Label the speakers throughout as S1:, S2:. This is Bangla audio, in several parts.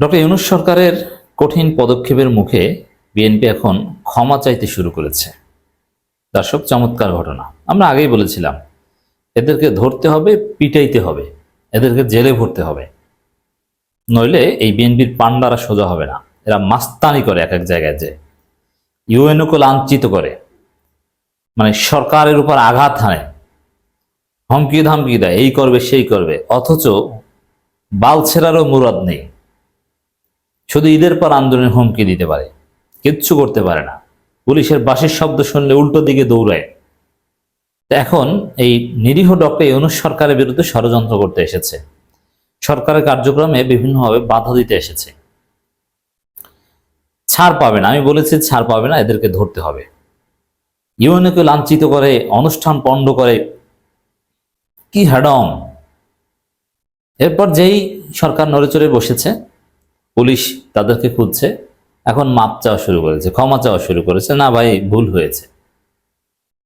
S1: ডক্টর ইউনুস সরকারের কঠিন পদক্ষেপের মুখে বিএনপি এখন ক্ষমা চাইতে শুরু করেছে। দর্শক চমৎকার ঘটনা। আমরা আগেই বলেছিলাম, এদেরকে ধরতে হবে, পিটাইতে হবে, এদেরকে জেলে ভরতে হবে। নইলে এই বিএনপির পান্ডারা সোজা হবে না। এরা মাস্তানি করে এক এক জায়গায় যে ইউএনওকে লাঞ্ছিত করে। মানে সরকারের উপর আঘাত হানে। হুমকি ধামকি দেয়, এই করবে, সেই করবে। অথচ বাল ছেড়ারও মুরাদ নেই। শুধু ঈদের পর আন্দোলনের হুমকি দিতে পারে, কিচ্ছু করতে পারে না। পুলিশের বাসের শব্দ শুনলে উল্টো দিকে দৌড়ায়। এখন এই নিরীহ ডক্টর ইউনুস সরকারের বিরুদ্ধে ষড়যন্ত্র করতে এসেছে। সরকারের কার্যক্রমে বিভিন্নভাবে বাধা দিতে এসেছে। ছাড় পাবে না, আমি বলেছি ছাড় পাবে না, এদেরকে ধরতে হবে। ইউএনওকে লাঞ্ছিত করে, অনুষ্ঠান পণ্ড করে, কি হ্যাডম এরপর যেই সরকার নড়েচড়ে বসেছে পুলিশ তাদেরকে খুঁজছে, এখন মাপ চাওয়া শুরু করেছে, ক্ষমা চাওয়া শুরু করেছে, না ভাই, ভুল হয়েছে।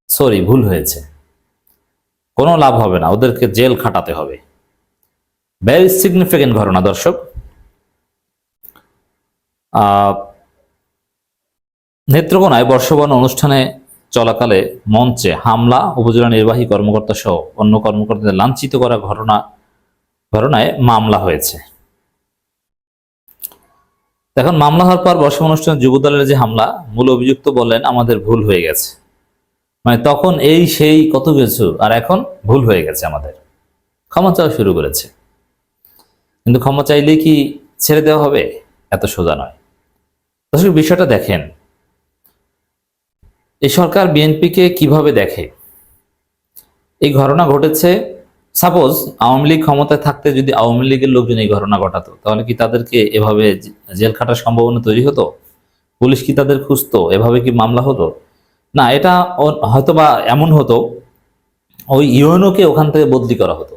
S1: সরি ভুল হয়েছে। কোনো লাভ হবে না, ওদেরকে জেল খাটাতে হবে। ভেরি সিগনিফিকেন্ট ঘটনা, দর্শক। নেত্রকোনায় বর্ষবরণ অনুষ্ঠানে চলাকালে মঞ্চে হামলা, উপজেলা নির্বাহী কর্মকর্তা সহ অন্য কর্মকর্তাদের লাঞ্ছিত করা ঘটনা, ঘটনায় মামলা হয়েছে। এখন মামলা হওয়ার পর বর্ষম অনুষ্ঠানে যুবদলের যে হামলা, মূল অভিযুক্ত বললেন, আমাদের ভুল হয়ে গেছে। মানে তখন এই সেই কত কিছু, আর এখন ভুল হয়ে গেছে আমাদের। ক্ষমা চাওয়া শুরু করেছে। কিন্তু ক্ষমা চাইলেই কি ছেড়ে দেওয়া হবে? এত সোজা নয়। দর্শক, বিষয়টা দেখেন। এই সরকার বিএনপিকে কীভাবে দেখে? এই ঘটনা ঘটেছে সাপোজ আওয়ামী লীগ ক্ষমতায় থাকতে যদি আওয়ামী লীগের লোকজন এই ঘটনা ঘটাতো, তাহলে কি তাদেরকে এভাবে জেল খাটার সম্ভাবনা তৈরি হতো? পুলিশ কি তাদের খুঁজতো? এভাবে কি মামলা হতো? না, এটা হয়তো বা এমন হতো, ওই ইউএনওকে ওখান থেকে বদলি করা হতো।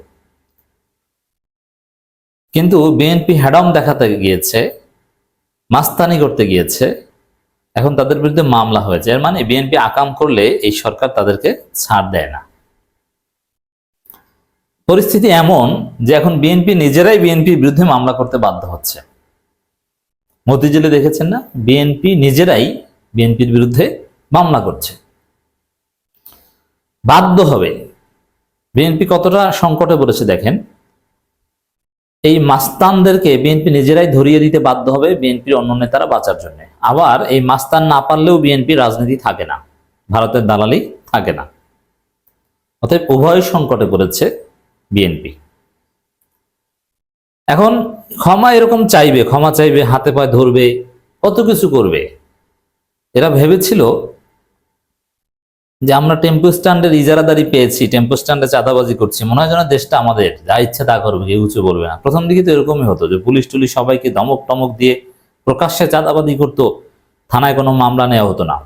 S1: কিন্তু বিএনপি হ্যাডম দেখাতে গিয়েছে, মাস্তানি করতে গিয়েছে, এখন তাদের বিরুদ্ধে মামলা হয়েছে। এর মানে বিএনপি আকাম করলে এই সরকার তাদেরকে ছাড় দেয় না। পরিস্থিতি এমন যে এখন বিএনপি নিজেরাই বিএনপির বিরুদ্ধে মামলা করতে বাধ্য হচ্ছে। মতিঝিলে দেখেছেন না? বিএনপি নিজেরাই বিএনপির বিরুদ্ধে মামলা করছে। বাধ্য হবে। বিএনপি কতটা সংকটে পড়েছে দেখেন। এই মাস্তানদেরকে বিএনপি নিজেরাই ধরিয়ে দিতে বাধ্য হবে বিএনপির অন্য নেতারা বাঁচার জন্য। আবার এই মাস্তান না পারলেও বিএনপি রাজনীতি থাকে না। ভারতের দালালি থাকে না। অতএব উভয় সংকটে পড়েছে। বিএনপি। এখন ক্ষমা এরকম চাইবে, ক্ষমা চাইবে, হাতে পায়ে ধরবে, কত কিছু করবে। এরা ভেবেছিল যে আমরা টেম্পো স্ট্যান্ডের ইজারাদারি পেয়েছি, টেম্পো স্ট্যান্ডে চাঁদাবাজি করছি, মনে হয় যেন দেশটা আমাদের, যা ইচ্ছা তা করবে, কেউ উঁচু বলবে না। প্রথম দিকে তো এরকমই হতো যে পুলিশ টুলিশ সবাইকে দমক টমক দিয়ে প্রকাশ্যে চাঁদাবাজি করতো, থানায় কোনো মামলা নেওয়া হতো না।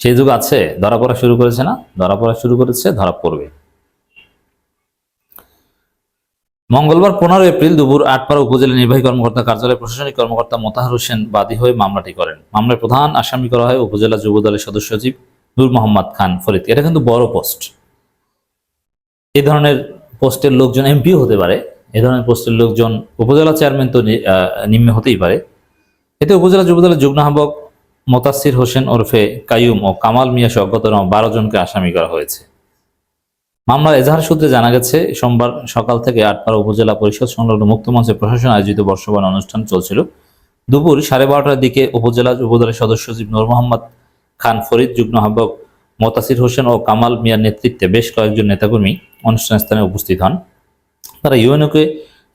S1: সেই যুগ আছে, ধরা পড়া শুরু করেছে না? ধরা পড়া শুরু করেছে, ধরা পড়বে। মঙ্গলবার পনেরো এপ্রিল দুপুর আটপাড়া উপজেলা নির্বাহী কর্মকর্তা কার্যালয়ের প্রশাসনিক কর্মকর্তা মোতাহার হোসেন বাদী হয়ে মামলাটি করেন। মামলার প্রধান আসামি করা হয় উপজেলা যুব দলের সদস্য সচিব নূর মোহাম্মদ খান ফরিদ। এটা কিন্তু বড় পোস্ট। এই ধরনের পোস্টের লোকজন এমপিও হতে পারে। এ ধরনের পোস্টের লোকজন উপজেলা চেয়ারম্যান তো নিম্নে হতেই পারে। এতে উপজেলা যুবদলের যুগ্ম আহ্বায়ক মোতাসির হোসেন ওরফে কাইয়ুম ও কামাল মিয়া সহ অজ্ঞাত বারো জনকে আসামি করা হয়েছে। মামলার এজাহার সূত্রে জানা গেছে, সোমবার সকাল থেকে আটপাড়া উপজেলা পরিষদ সংলগ্ন মুক্তমঞ্চের প্রশাসন আয়োজিত বর্ষবরণ অনুষ্ঠান চলছিল। দুপুর সাড়ে বারোটার দিকে উপজেলা যুবদলের সদস্য সচিব নূর মোহাম্মদ খান ফরিদ, যুগ্ম আহ্বায়ক মোতাসির হোসেন ও কামাল মিয়ার নেতৃত্বে বেশ কয়েকজন নেতাকর্মী অনুষ্ঠান স্থানে উপস্থিত হন। তারা ইউএনওকে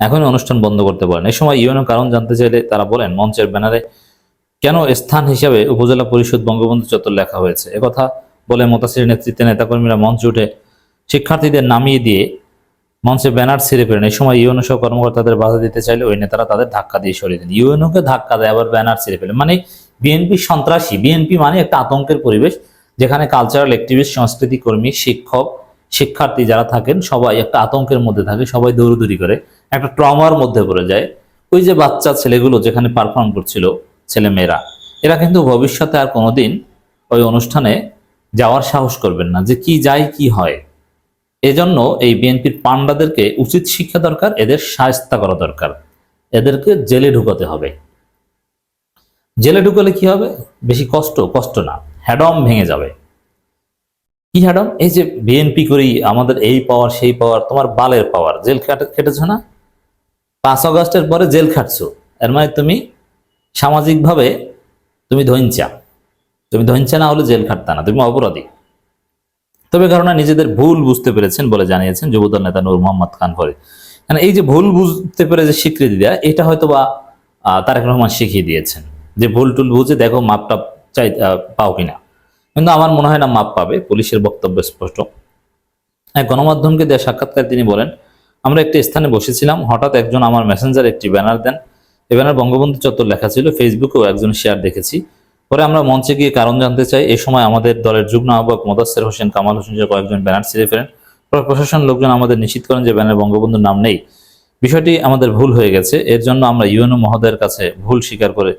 S1: এখনই অনুষ্ঠান বন্ধ করতে পারেন এই সময় ইউএনও কারণ জানতে চাইলে তারা বলেন, মঞ্চের ব্যানারে কেন স্থান হিসাবে উপজেলা পরিষদ বঙ্গবন্ধু চত্বর লেখা হয়েছে? একথা বলে মোতাসির নেতৃত্বে নেতাকর্মীরা মঞ্চে উঠে শিক্ষার্থীদের নামিয়ে দিয়ে মঞ্চে ব্যানার ছিঁড়ে ফেলেন। এই সময় ইউএনও সহ কর্মকর্তাদের বাধা দিতে চাইলে ওই নেতারা তাদের ধাক্কা দিয়ে সরিয়ে দেন। ইউএনওকে ধাক্কা দেয়, আবার ব্যানার ছিঁড়ে ফেলে। মানে বিএনপি সন্ত্রাসী। বিএনপি মানে একটা আতঙ্কের পরিবেশ, যেখানে কালচারাল অ্যাক্টিভিস্ট সংস্কৃতি কর্মী, শিক্ষক, শিক্ষার্থী যারা থাকেন, সবাই একটা আতঙ্কের মধ্যে থাকে, সবাই দৌড়দৌড়ি করে, একটা ট্রমার মধ্যে পড়ে যায়। ওই যে বাচ্চা ছেলেগুলো যেখানে পারফর্ম করছিল ছেলে মেয়েরা এরা কিন্তু ভবিষ্যতে আর কোনোদিন ওই অনুষ্ঠানে যাওয়ার সাহস করবেন না যে কি যায়, কি হয়। এজন্য এই বিএনপির পান্ডাদেরকে উচিত শিক্ষা দরকার, এদের সায়স্তা করা দরকার। এদেরকে জেলে ঢুকাতে হবে। জেলে ঢুকালে কি হবে? বেশি কষ্ট কষ্ট না। হ্যাডম ভেঙে যাবে। কি হ্যাডম? এই যে বিএনপি করি, আমাদের এই পাওয়ার, সেই পাওয়ার, তোমার বালের পাওয়ার। জেল খাট- খেটেছো না? পাঁচ অগস্টের পরে জেল খাটছো। এর মানে তুমি সামাজিকভাবে তুমি ধৈঞ্চা তুমি ধৈঞ্চা না হলে জেল খাটতা না। তুমি অপরাধী। তবে কারণ নিজেদের ভুল বুঝতে পেরেছেন বলে জানিয়েছেন যুবদল নেতা নূর মোহাম্মদ খান ফরিদ মানে এই যে ভুল বুঝতে পেরে যে স্বীকৃতি দেয়া, এটা হয়তো বা তারেক রহমান শিখিয়ে দিয়েছেন। যে ভুল টুল বুঝে দেখো মাপটা চাই পাও কিনা। কিন্তু আমার মনে হয় না মাপ পাবে, পুলিশের বক্তব্য স্পষ্ট। গণমাধ্যমকে দেওয়া সাক্ষাৎকার তিনি বলেন, আমরা একটি স্থানে বসেছিলাম, হঠাৎ একজন আমার মেসেঞ্জার একটি ব্যানার দেন। এই ব্যানার বঙ্গবন্ধু চত্বর লেখা ছিল ফেসবুকেও একজন শেয়ার দেখেছি। পরে আমরা মঞ্চে গিয়ে কারণ জানতে চাই এই সময় আমাদের দলের যুগ্ম আহ্বায়ক মোদাস্সের হোসেন, কামাল হোসেন কয়েকজন ব্যানার ছিঁড়ে ফেলেন পরে প্রশাসন লোকজন আমাদের নিশ্চিত করেন যে ব্যানার বঙ্গবন্ধুর নাম নেই। বিষয়টি আমাদের ভুল হয়ে গেছে। এর জন্য আমরা ইউএনও মহোদয়ের কাছে ভুল স্বীকার করে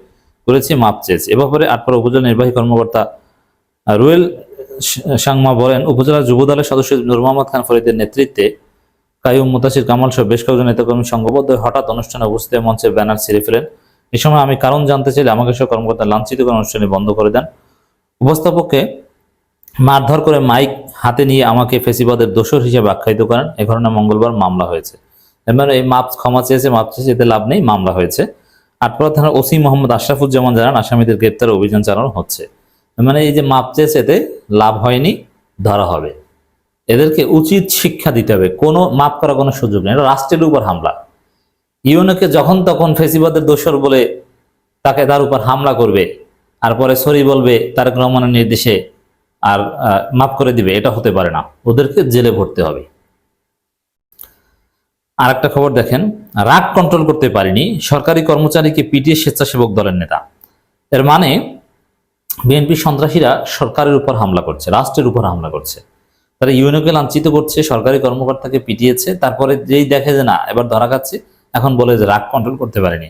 S1: করেছি, মাপ চেয়েছি। এ ব্যাপারে আটপাড়া উপজেলা নির্বাহী কর্মকর্তা রুয়েল সাংমা বলেন, উপজেলা যুব দলের সদস্য নূর মোহাম্মদ খান ফরিদের নেতৃত্বে কাইয়ুম মুতাসির কামাল সহ বেশ কয়েকজন নেতাকর্মী সংঘবদ্ধ হঠাৎ অনুষ্ঠানে উপস্থিত মঞ্চে ব্যানার ছিঁড়ে ফেলেন এই সময় আমি কারণ জানতে চাইলে আমাকে সহ কর্মকর্তা লাঞ্ছিত করে অনুষ্ঠানে বন্ধ করে দেন। উপস্থাপককে মারধর করে মাইক হাতে নিয়ে আমাকে ফেসিবাদের দোষর হিসেবে আখ্যায়িত করেন। এ ঘটনায় মঙ্গলবার মামলা হয়েছে। এবার এই মাপ ক্ষমা চেয়েছে, মাপ চেয়েছে, এতে লাভ নেই, মামলা হয়েছে। আটপাড়া থানার ওসি মোহাম্মদ আশরাফুজ্জামান জানান, আসামিদের গ্রেপ্তার অভিযান চালানো হচ্ছে। মানে এই যে মাপ চেয়েছে, এতে লাভ হয়নি, ধরা হবে। এদেরকে উচিত শিক্ষা দিতে হবে। কোনো মাপ করার কোনো সুযোগ নেই। এটা রাষ্ট্রের উপর হামলা। ইউনোকে যখন তখন ফেসিবাদের দোষর বলে তাকে তার উপর হামলা করবে, আর পরে সরি বলবে, তার রহমানের নির্দেশে, আর মাফ করে দিবে, এটা হতে পারে না। ওদেরকে জেলে ভরতে হবে। আর একটা খবর দেখেন, রাগ কন্ট্রোল করতে পারিনি, সরকারি কর্মচারীকে পিটিয়ে স্বেচ্ছাসেবক দলের নেতা। এর মানে বিএনপি সন্ত্রাসীরা সরকারের উপর হামলা করছে, রাষ্ট্রের উপর হামলা করছে। তারা ইউএনওকে লাঞ্ছিত করছে, সরকারি কর্মকর্তাকে পিটিয়েছে, তারপরে যেই দেখে যে না, এবার ধরা খাচ্ছে এখন বলে যে রাগ কন্ট্রোল করতে পারেনি।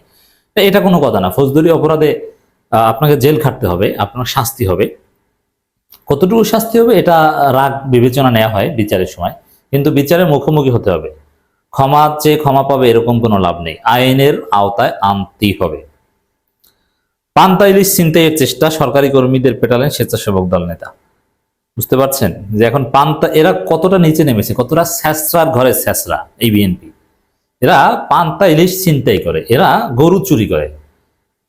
S1: এটা কোনো কথা না। ফৌজদারি অপরাধে আপনাকে জেল খাটতে হবে, আপনার শাস্তি হবে। কতটুকু শাস্তি হবে এটা রাগ বিবেচনা নেওয়া হয় বিচারের সময়। কিন্তু বিচারের মুখোমুখি হতে হবে। ক্ষমা চেয়ে ক্ষমা পাবে এরকম কোনো লাভ নেই। আইনের আওতায় আনতেই হবে। পান্তা ইলিশ ছিনতাইয়ের চেষ্টা সরকারি কর্মীদের পেটালেন স্বেচ্ছাসেবক দল নেতা। বুঝতে পারছেন? যে এখন পান্তা, এরা কতটা নিচে নেমেছে, কতটা স্যাসরার ঘরে স্যাসরা এই বিএনপি। এরা পান্তা, ইলিশ ছিনতাই করে। এরা গরু চুরি করে।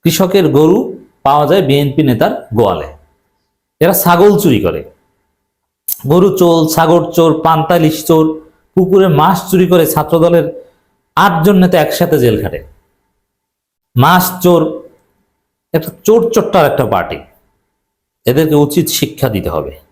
S1: কৃষকের গরু পাওয়া যায় বিএনপি নেতার গোয়ালে। এরা ছাগল চুরি করে। গরু চোর ছাগল চোর, পান্তা, ইলিশ চোর, পুকুরে মাছ চুরি করে ছাত্রদলের আটজন নেতা একসাথে জেল খাটে। মাছ চোর একটা চোর চোট্টার একটা পার্টি। এদেরকে উচিত শিক্ষা দিতে হবে।